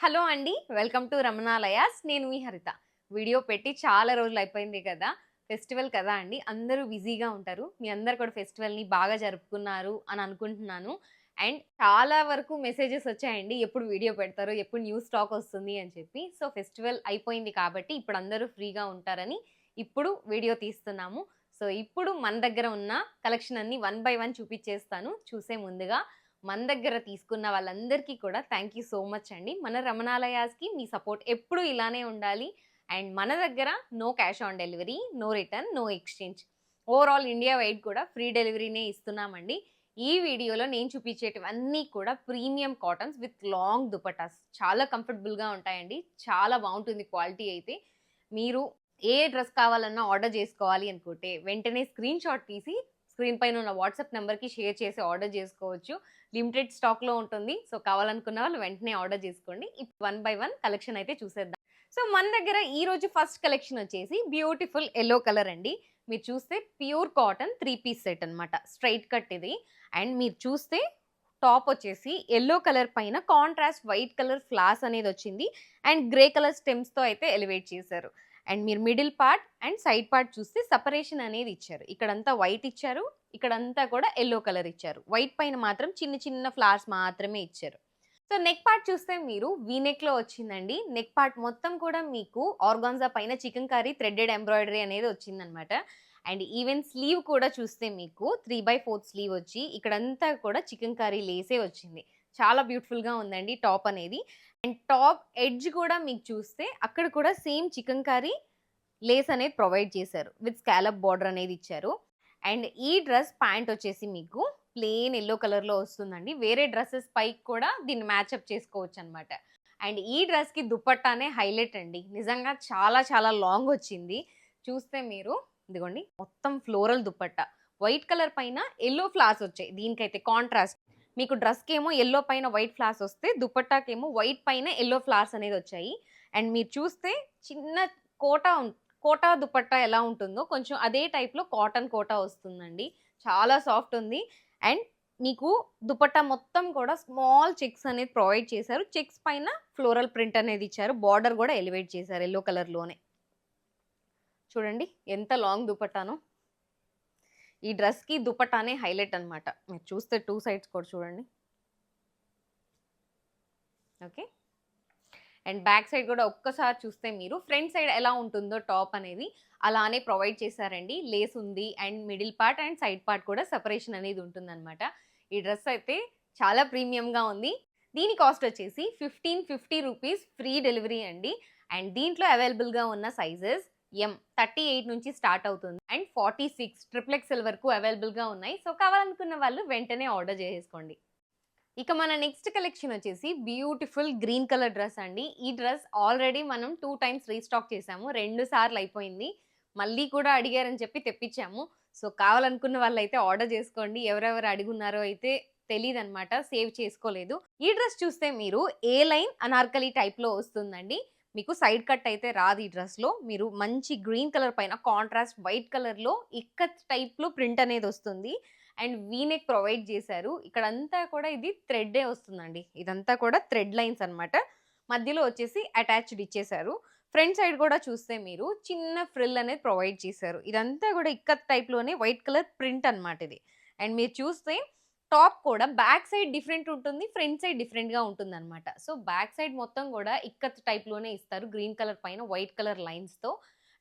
Hello అండి welcome to రమణాలయాస్ నేను మీ హరిత. వీడియో పెట్టి చాలా రోజులు అయిపోయింది కదా ఫెస్టివల్ కదా అండి. అందరూ బిజీగా ఉంటారు. మీ అందరు కూడా ఫెస్టివల్ని బాగా జరుపుకున్నారు అని అనుకుంటున్నాను. అండ్ చాలా వరకు మెసేజెస్ వచ్చాయండి. ఎప్పుడు వీడియో పెడతారు ఎప్పుడు న్యూస్ స్టాక్ వస్తుంది అని చెప్పి. సో ఫెస్టివల్ అయిపోయింది కాబట్టి ఇప్పుడు అందరూ ఫ్రీగా ఉంటారని ఇప్పుడు వీడియో తీస్తున్నాము. సో ఇప్పుడు మన దగ్గర ఉన్న కలెక్షన్ అన్ని వన్ బై వన్ చూపించేస్తాను. చూసే ముందుగా మన దగ్గర తీసుకున్న వాళ్ళందరికీ కూడా థ్యాంక్ యూ సో మచ్ అండి. మన రమణాలయాస్కి మీ సపోర్ట్ ఎప్పుడు ఇలానే ఉండాలి. అండ్ మన దగ్గర no cash on delivery no return no exchange. Overall India wide కూడా ఫ్రీ డెలివరీనే ఇస్తున్నామండి. ఈ వీడియోలో నేను చూపించేటివన్నీ కూడా premium cottons with long dupattas. చాలా కంఫర్టబుల్గా ఉంటాయండి. చాలా బాగుంటుంది క్వాలిటీ అయితే. మీరు ఏ డ్రెస్ కావాలన్నా ఆర్డర్ చేసుకోవాలి అనుకుంటే వెంటనే స్క్రీన్ షాట్ తీసి స్క్రీన్ పైన ఉన్న వాట్సాప్ నెంబర్కి షేర్ చేసి ఆర్డర్ చేసుకోవచ్చు. లిమిటెడ్ స్టాక్లో ఉంటుంది. సో కావాలనుకున్న వాళ్ళు వెంటనే ఆర్డర్ చేసుకోండి. ఇప్పుడు వన్ బై వన్ కలెక్షన్ అయితే చూసేద్దాం. సో మన దగ్గర ఈ రోజు ఫస్ట్ కలెక్షన్ వచ్చేసి బ్యూటిఫుల్ ఎల్లో కలర్ అండి. మీరు చూస్తే pure cotton three piece set అనమాట స్ట్రైట్ కట్ ఇది. అండ్ మీరు చూస్తే టాప్ వచ్చేసి ఎల్లో కలర్ పైన కాంట్రాస్ట్ వైట్ కలర్ ఫ్లాస్ అనేది వచ్చింది. అండ్ గ్రే కలర్ స్టెమ్స్తో అయితే ఎలివేట్ చేశారు. అండ్ మీరు middle part and side part చూస్తే సపరేషన్ అనేది ఇచ్చారు. ఇక్కడంతా వైట్ ఇచ్చారు. ఇక్కడంతా కూడా ఎల్లో కలర్ ఇచ్చారు. వైట్ పైన మాత్రం చిన్న చిన్న ఫ్లవర్స్ మాత్రమే ఇచ్చారు. సో నెక్ పార్ట్ చూస్తే మీరు వీనెక్లో వచ్చిందండి. నెక్ పార్ట్ మొత్తం కూడా మీకు ఆర్గాన్జా పైన చికెన్ కర్రీ థ్రెడెడ్ ఎంబ్రాయిడరీ అనేది వచ్చిందనమాట. అండ్ ఈవెన్ స్లీవ్ కూడా చూస్తే మీకు త్రీ బై ఫోర్త్ స్లీవ్ వచ్చి ఇక్కడంతా కూడా చికెన్ కర్రీ లేసే వచ్చింది. చాలా బ్యూటిఫుల్గా ఉందండి టాప్ అనేది. అండ్ టాప్ ఎడ్జ్ కూడా మీకు చూస్తే అక్కడ కూడా సేమ్ చికెన్ కర్రీ లేస్ అనేది ప్రొవైడ్ చేశారు విత్ స్కాలప్ బార్డర్ అనేది ఇచ్చారు. అండ్ ఈ డ్రెస్ ప్యాంట్ వచ్చేసి మీకు ప్లెయిన్ ఎల్లో కలర్లో వస్తుందండి. వేరే డ్రెస్సెస్ పైకి కూడా దీన్ని మ్యాచ్అప్ చేసుకోవచ్చు అనమాట అండ్ ఈ డ్రెస్కి దుపట్టానే హైలైట్ అండి. నిజంగా చాలా చాలా లాంగ్ వచ్చింది. చూస్తే మీరు ఇదిగోండి మొత్తం ఫ్లోరల్ దుప్పట్ట వైట్ కలర్ పైన ఎల్లో ఫ్లాస్ వచ్చాయి. దీనికైతే కాంట్రాస్ట్. మీకు డ్రెస్కి ఏమో ఎల్లో పైన వైట్ ఫ్లాస్ వస్తే దుపట్టాకేమో వైట్ పైన ఎల్లో ఫ్లవర్స్ అనేది వచ్చాయి. అండ్ మీరు చూస్తే చిన్న కోటా కోటా దుపట్టా ఎలా ఉంటుందో కొంచెం అదే టైప్లో కాటన్ కోటా వస్తుందండి. చాలా సాఫ్ట్ ఉంది. అండ్ మీకు దుపట్టా మొత్తం కూడా స్మాల్ చెక్స్ అనేది ప్రొవైడ్ చేశారు. చెక్స్ పైన ఫ్లోరల్ ప్రింట్ అనేది ఇచ్చారు. బార్డర్ కూడా ఎలివేట్ చేశారు ఎల్లో కలర్లోనే చూడండి ఎంత లాంగ్ దుపట్టానో. ఈ డ్రెస్కి దుపటానే హైలైట్ అనమాట మీరు చూస్తే టూ సైడ్స్ కూడా చూడండి. ఓకే. అండ్ బ్యాక్ సైడ్ కూడా ఒక్కసారి చూస్తే మీరు ఫ్రంట్ సైడ్ ఎలా ఉంటుందో టాప్ అనేది అలానే ప్రొవైడ్ చేశారండి. లేస్ ఉంది and middle part and side part కూడా సెపరేషన్ అనేది ఉంటుందన్నమాట. ఈ డ్రెస్ అయితే చాలా ప్రీమియంగా ఉంది. దీని కాస్ట్ వచ్చేసి fifteen fifty rupees free delivery అండి. అండ్ దీంట్లో అవైలబుల్గా ఉన్న సైజెస్ ఎం థర్టీ ఎయిట్ నుంచి స్టార్ట్ అవుతుంది. And forty six triple XL వరకు అవైలబుల్గా ఉన్నాయి. సో కావాలనుకున్న వాళ్ళు వెంటనే ఆర్డర్ చేసేసుకోండి. ఇక మన నెక్స్ట్ కలెక్షన్ వచ్చేసి బ్యూటిఫుల్ గ్రీన్ కలర్ డ్రెస్ అండి. ఈ డ్రెస్ ఆల్రెడీ మనం టూ టైమ్స్ రీస్టాక్ చేసాము. రెండు సార్లు అయిపోయింది. మళ్ళీ కూడా అడిగారని చెప్పి తెప్పించాము. సో కావాలనుకున్న వాళ్ళు అయితే ఆర్డర్ చేసుకోండి. ఎవరెవరు అడుగున్నారో అయితే తెలియదు అనమాట సేవ్ చేసుకోలేదు. ఈ డ్రెస్ చూస్తే మీరు ఏ లైన్ అనార్కలి టైప్లో వస్తుందండి. మీకు సైడ్ కట్ అయితే రాదు ఈ డ్రెస్లో. మీరు మంచి గ్రీన్ కలర్ పైన కాంట్రాస్ట్ వైట్ కలర్లో ఇక్కత్ టైప్లో ప్రింట్ అనేది వస్తుంది. అండ్ వీనెక్ ప్రొవైడ్ చేశారు. ఇక్కడంతా కూడా ఇది థ్రెడ్డే వస్తుందండి. ఇదంతా కూడా థ్రెడ్ లైన్స్ అన్నమాట. మధ్యలో వచ్చేసి అటాచ్డ్ ఇచ్చేశారు. ఫ్రంట్ సైడ్ కూడా చూస్తే మీరు చిన్న ఫ్రిల్ అనేది ప్రొవైడ్ చేశారు. ఇదంతా కూడా ఇక్కత్ టైప్లోనే వైట్ కలర్ ప్రింట్ అన్నమాట ఇది. అండ్ మీరు చూస్తే టాప్ కూడా బ్యాక్ సైడ్ డిఫరెంట్ ఉంటుంది ఫ్రంట్ సైడ్ డిఫరెంట్గా ఉంటుంది అనమాట సో బ్యాక్ సైడ్ మొత్తం కూడా ఇక్కత్ టైప్లోనే ఇస్తారు. గ్రీన్ కలర్ పైన వైట్ కలర్ లైన్స్తో.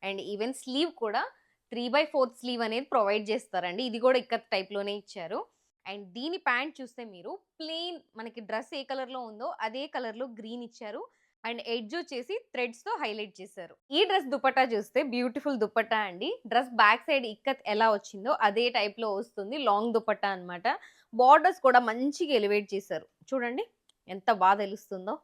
అండ్ ఈవెన్ స్లీవ్ కూడా త్రీ బై ఫోర్త్ స్లీవ్ అనేది ప్రొవైడ్ చేస్తారండి. ఇది కూడా ఇక్కత్ టైప్లోనే ఇచ్చారు. అండ్ దీని ప్యాంట్ చూస్తే మీరు ప్లెయిన్ మనకి డ్రెస్ ఏ కలర్లో ఉందో అదే కలర్లో గ్రీన్ ఇచ్చారు. అండ్ ఎడ్జ్ వచ్చేసి థ్రెడ్స్తో హైలైట్ చేశారు. ఈ డ్రెస్ దుపట్టా చూస్తే బ్యూటిఫుల్ దుపట్టా అండి. డ్రెస్ బ్యాక్ సైడ్ ఇక్కత్ ఎలా వచ్చిందో అదే టైప్లో వస్తుంది. లాంగ్ దుపట్టా అనమాట బార్డర్స్ కూడా మంచిగా ఎలివేట్ చేశారు. చూడండి ఎంత బాగా తెలుస్తుందో.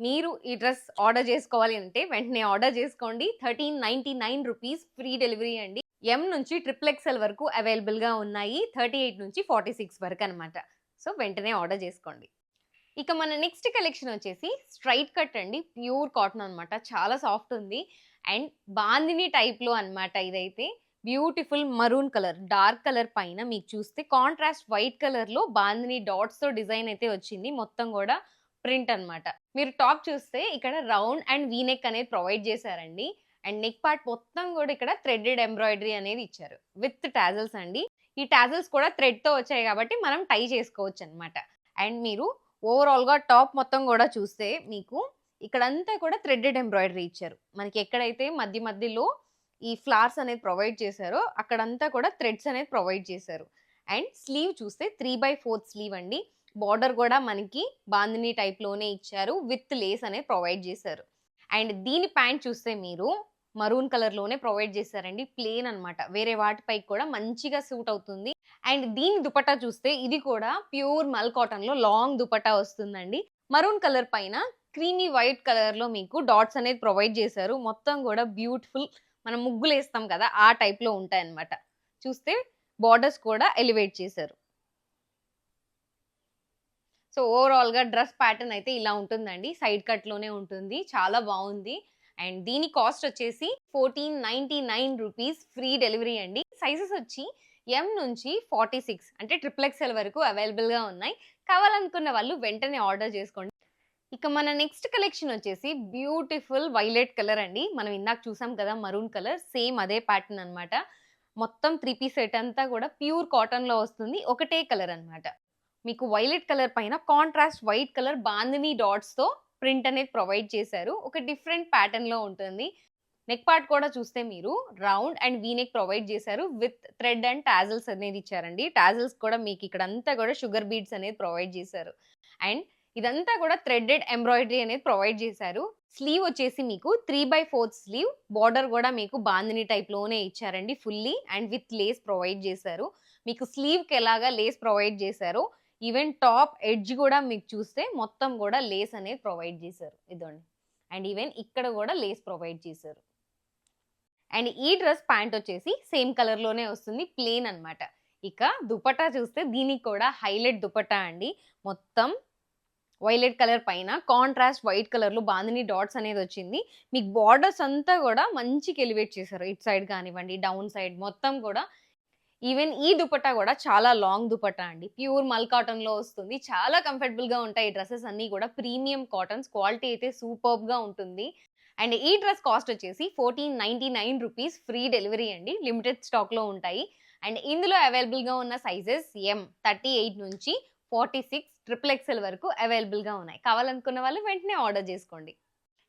మీరు ఈ డ్రెస్ ఆర్డర్ చేసుకోవాలి అంటే వెంటనే ఆర్డర్ చేసుకోండి. Thirteen ninety nine rupees free delivery అండి. ఎం నుంచి ట్రిపుల్ ఎక్స్ఎల్ వరకు అవైలబుల్గా ఉన్నాయి. థర్టీ ఎయిట్ నుంచి ఫార్టీ సిక్స్ వరకు అనమాట సో వెంటనే ఆర్డర్ చేసుకోండి. ఇక మన నెక్స్ట్ కలెక్షన్ వచ్చేసి స్ట్రైట్ కట్ అండి. ప్యూర్ కాటన్ అనమాట చాలా సాఫ్ట్ ఉంది. అండ్ బాందిని టైప్లో అనమాట ఇదైతే. Beautiful maroon colour dark colour పైన మీకు చూస్తే కాంట్రాస్ట్ వైట్ కలర్లో బాందిని డాట్స్తో డిజైన్ అయితే వచ్చింది. మొత్తం కూడా ప్రింట్ అనమాట మీరు టాప్ చూస్తే ఇక్కడ రౌండ్ అండ్ వీనెక్ అనేది ప్రొవైడ్ చేశారండి. అండ్ నెక్ పార్ట్ మొత్తం కూడా ఇక్కడ థ్రెడెడ్ ఎంబ్రాయిడరీ అనేది ఇచ్చారు. విత్ టాజల్స్ అండి. ఈ టాజల్స్ కూడా థ్రెడ్తో వచ్చాయి కాబట్టి మనం టై చేసుకోవచ్చు అనమాట అండ్ మీరు ఓవరాల్గా టాప్ మొత్తం కూడా చూస్తే మీకు ఇక్కడంతా కూడా థ్రెడెడ్ ఎంబ్రాయిడరీ ఇచ్చారు. మనకి ఎక్కడైతే మధ్య మధ్యలో ఈ ఫ్లవర్స్ అనేది ప్రొవైడ్ చేశారో అక్కడంతా కూడా థ్రెడ్స్ అనేది ప్రొవైడ్ చేశారు. అండ్ స్లీవ్ చూస్తే త్రీ బై ఫోర్త్ స్లీవ్ అండి. బార్డర్ కూడా మనకి బాందిని టైప్లోనే ఇచ్చారు. విత్ లేస్ అనేది ప్రొవైడ్ చేశారు. అండ్ దీని ప్యాంట్ చూస్తే మీరు మరూన్ కలర్లోనే ప్రొవైడ్ చేశారండి. ప్లేన్ అనమాట వేరే వాటిపై కూడా మంచిగా సూట్ అవుతుంది. అండ్ దీని దుపట్టా చూస్తే ఇది కూడా ప్యూర్ మల్ కాటన్లో లాంగ్ దుపట్టా వస్తుందండి. మరూన్ కలర్ పైన క్రీమీ వైట్ కలర్లో మీకు డాట్స్ అనేది ప్రొవైడ్ చేశారు. మొత్తం కూడా బ్యూటిఫుల్ మనం ముగ్గులు వేస్తాం కదా ఆ టైప్లో ఉంటాయన్నమాట. చూస్తే బార్డర్స్ కూడా ఎలివేట్ చేశారు. సో ఓవరాల్గా డ్రెస్ ప్యాటర్న్ అయితే ఇలా ఉంటుందండి. సైడ్ కట్లోనే ఉంటుంది. చాలా బాగుంది. అండ్ దీని కాస్ట్ వచ్చేసి fourteen ninety nine rupees free delivery అండి. సైజెస్ వచ్చి ఎం నుంచి ఫార్టీ సిక్స్ అంటే ట్రిపుల్ ఎక్స్ఎల్ వరకు అవైలబుల్గా ఉన్నాయి. కావాలనుకున్న వాళ్ళు వెంటనే ఆర్డర్ చేసుకోండి. ఇక మన నెక్స్ట్ కలెక్షన్ వచ్చేసి బ్యూటిఫుల్ వైలెట్ కలర్ అండి. మనం ఇందాక చూసాం కదా మరూన్ కలర్ సేమ్ అదే ప్యాటర్న్ అనమాట మొత్తం త్రీ పీస్ సెట్ అంతా కూడా ప్యూర్ కాటన్లో వస్తుంది. ఒకటే కలర్ అనమాట మీకు వైలెట్ కలర్ పైన కాంట్రాస్ట్ వైట్ కలర్ బాందిని డాట్స్తో ప్రింట్ అనేది ప్రొవైడ్ చేశారు. ఒక డిఫరెంట్ ప్యాటర్న్లో ఉంటుంది. నెక్ పార్ట్ కూడా చూస్తే మీరు round and V neck provide చేశారు. విత్ థ్రెడ్ అండ్ టాజల్స్ అనేది ఇచ్చారండి. టాజల్స్ కూడా మీకు ఇక్కడ అంతా కూడా షుగర్ బీడ్స్ అనేది ప్రొవైడ్ చేశారు. అండ్ ఇదంతా కూడా థ్రెడెడ్ ఎంబ్రాయిడరీ అనేది ప్రొవైడ్ చేశారు. స్లీవ్ వచ్చేసి మీకు three by fourth sleeve. Border కూడా మీకు బాందిని టైప్లోనే ఇచ్చారండి fully and with lace provide చేశారు. మీకు స్లీవ్కి ఎలాగా లేస్ ప్రొవైడ్ చేశారు ఈవెన్ టాప్ ఎడ్జ్ కూడా మీకు చూస్తే మొత్తం కూడా లేస్ అనేది ప్రొవైడ్ చేశారు. ఇదండి అండ్ ఈవెన్ ఇక్కడ కూడా లేస్ ప్రొవైడ్ చేశారు. అండ్ ఈ డ్రెస్ ప్యాంట్ వచ్చేసి సేమ్ కలర్లోనే వస్తుంది ప్లేన్ అనమాట ఇక దుపటా చూస్తే దీనికి కూడా హైలైట్ దుపటా అండి. మొత్తం వైలెట్ కలర్ పైన కాంట్రాస్ట్ వైట్ కలర్లో బాందిని డాట్స్ అనేది వచ్చింది. మీకు బార్డర్స్ అంతా కూడా మంచి ఎలివేట్ చేశారు. ఇట్ సైడ్ కానివ్వండి డౌన్ సైడ్ మొత్తం కూడా ఈవెన్ ఈ దుపట్టా కూడా చాలా లాంగ్ దుపట్టా అండి. ప్యూర్ మల్ కాటన్లో వస్తుంది. చాలా కంఫర్టబుల్గా ఉంటాయి ఈ డ్రెస్సెస్ అన్ని కూడా. ప్రీమియం కాటన్స్ క్వాలిటీ అయితే సూపర్బ్గా ఉంటుంది. అండ్ ఈ డ్రెస్ కాస్ట్ వచ్చేసి fourteen ninety nine rupees free delivery అండి లిమిటెడ్ స్టాక్లో ఉంటాయి. అండ్ ఇందులో అవైలబుల్గా ఉన్న సైజెస్ ఎం థర్టీ ఎయిట్ నుంచి ఫార్టీ సిక్స్ ట్రిపుల్ ఎక్స్ఎల్ వరకు అవైలబుల్గా ఉన్నాయి. కావాలనుకున్న వాళ్ళు వెంటనే ఆర్డర్ చేసుకోండి.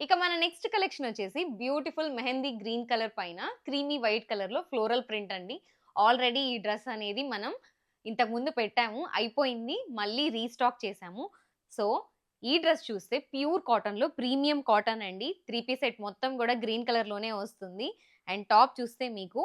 ఇక మన నెక్స్ట్ కలెక్షన్ వచ్చేసి బ్యూటిఫుల్ మెహందీ గ్రీన్ కలర్ పైన క్రీమీ వైట్ కలర్లో ఫ్లోరల్ ప్రింట్ అండి. ఆల్రెడీ ఈ డ్రెస్ అనేది మనం ఇంతకుముందు పెట్టాము అయిపోయింది మళ్ళీ రీస్టాక్ చేసాము సో ఈ డ్రెస్ చూస్తే ప్యూర్ కాటన్లో ప్రీమియం కాటన్ అండి. త్రీ పీస్ సెట్ మొత్తం కూడా గ్రీన్ కలర్లోనే వస్తుంది. అండ్ టాప్ చూస్తే మీకు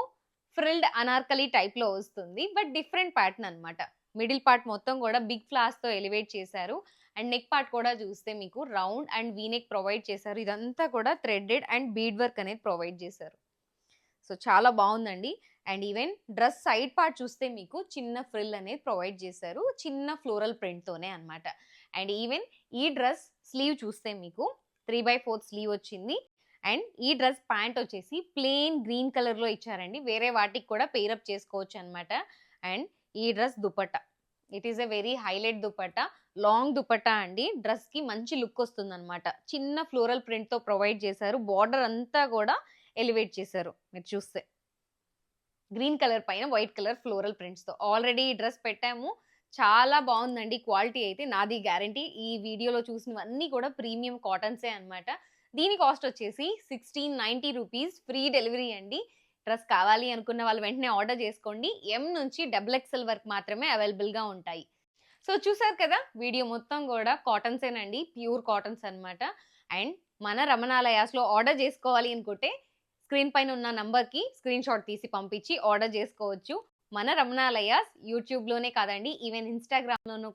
ఫ్రిల్డ్ అనార్కలి టైప్లో వస్తుంది. బట్ డిఫరెంట్ ప్యాటర్న్ అనమాట మిడిల్ పార్ట్ మొత్తం కూడా బిగ్ ఫ్లాస్తో ఎలివేట్ చేశారు. అండ్ నెక్ పార్ట్ కూడా చూస్తే మీకు round and V neck provide చేశారు. ఇదంతా కూడా థ్రెడెడ్ అండ్ బీడ్ వర్క్ అనేది ప్రొవైడ్ చేశారు. సో చాలా బాగుందండి. And even dress side part చూస్తే మీకు చిన్న ఫ్రిల్ అనేది ప్రొవైడ్ చేశారు. చిన్న ఫ్లోరల్ ప్రింట్తోనే అనమాట అండ్ ఈవెన్ ఈ డ్రెస్ స్లీవ్ చూస్తే మీకు త్రీ బై ఫోర్త్ స్లీవ్ వచ్చింది. అండ్ ఈ డ్రెస్ ప్యాంట్ వచ్చేసి ప్లెయిన్ గ్రీన్ కలర్లో ఇచ్చారండి. వేరే వాటికి కూడా పేరప్ చేసుకోవచ్చు అనమాట అండ్ ఈ dress dupatta. It is a very highlight dupatta. Long dupatta అండి. డ్రెస్కి మంచి లుక్ వస్తుంది అనమాట చిన్న ఫ్లోరల్ ప్రింట్తో ప్రొవైడ్ చేశారు. బార్డర్ అంతా కూడా ఎలివేట్ చేశారు. మీరు చూస్తే. గ్రీన్ కలర్ పైన వైట్ కలర్ ఫ్లోరల్ ప్రింట్స్తో ఆల్రెడీ ఈ డ్రెస్ పెట్టాము. చాలా బాగుందండి. క్వాలిటీ అయితే నాది గ్యారంటీ ఈ వీడియోలో చూసినవన్నీ కూడా ప్రీమియం కాటన్సే అనమాట దీని కాస్ట్ వచ్చేసి sixteen ninety rupees free delivery అండి. డ్రెస్ కావాలి అనుకున్న వాళ్ళు వెంటనే ఆర్డర్ చేసుకోండి. ఎం నుంచి డబుల్ ఎక్స్ఎల్ వరకు మాత్రమే అవైలబుల్గా ఉంటాయి. సో చూసారు కదా? వీడియో మొత్తం కూడా కాటన్సేనండి ప్యూర్ కాటన్స్ అనమాట అండ్ మన రమణాలయాస్లో ఆర్డర్ చేసుకోవాలి అనుకుంటే స్క్రీన్ పైన ఉన్న నంబర్కి స్క్రీన్ షాట్ తీసి పంపించి ఆర్డర్ చేసుకోవచ్చు. మన రమణాలయాస్ యూట్యూబ్లోనే కాదండి ఈవెన్ ఇన్స్టాగ్రామ్లోనూ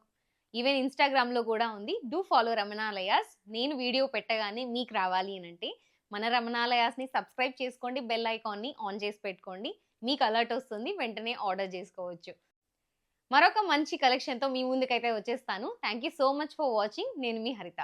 ఈవెన్ ఇన్స్టాగ్రామ్లో కూడా ఉంది. Do follow Ramanalayas. నేను వీడియో పెట్టగానే మీకు రావాలి అని అంటే మన రమణాలయాస్ని సబ్స్క్రైబ్ చేసుకోండి బెల్ ఐకాన్ని ఆన్ చేసి పెట్టుకోండి. మీకు అలర్ట్ వస్తుంది వెంటనే ఆర్డర్ చేసుకోవచ్చు. మరొక మంచి కలెక్షన్తో మీ ముందుకైతే వచ్చేస్తాను. Thank you so much for watching. నేను మీ హరిత.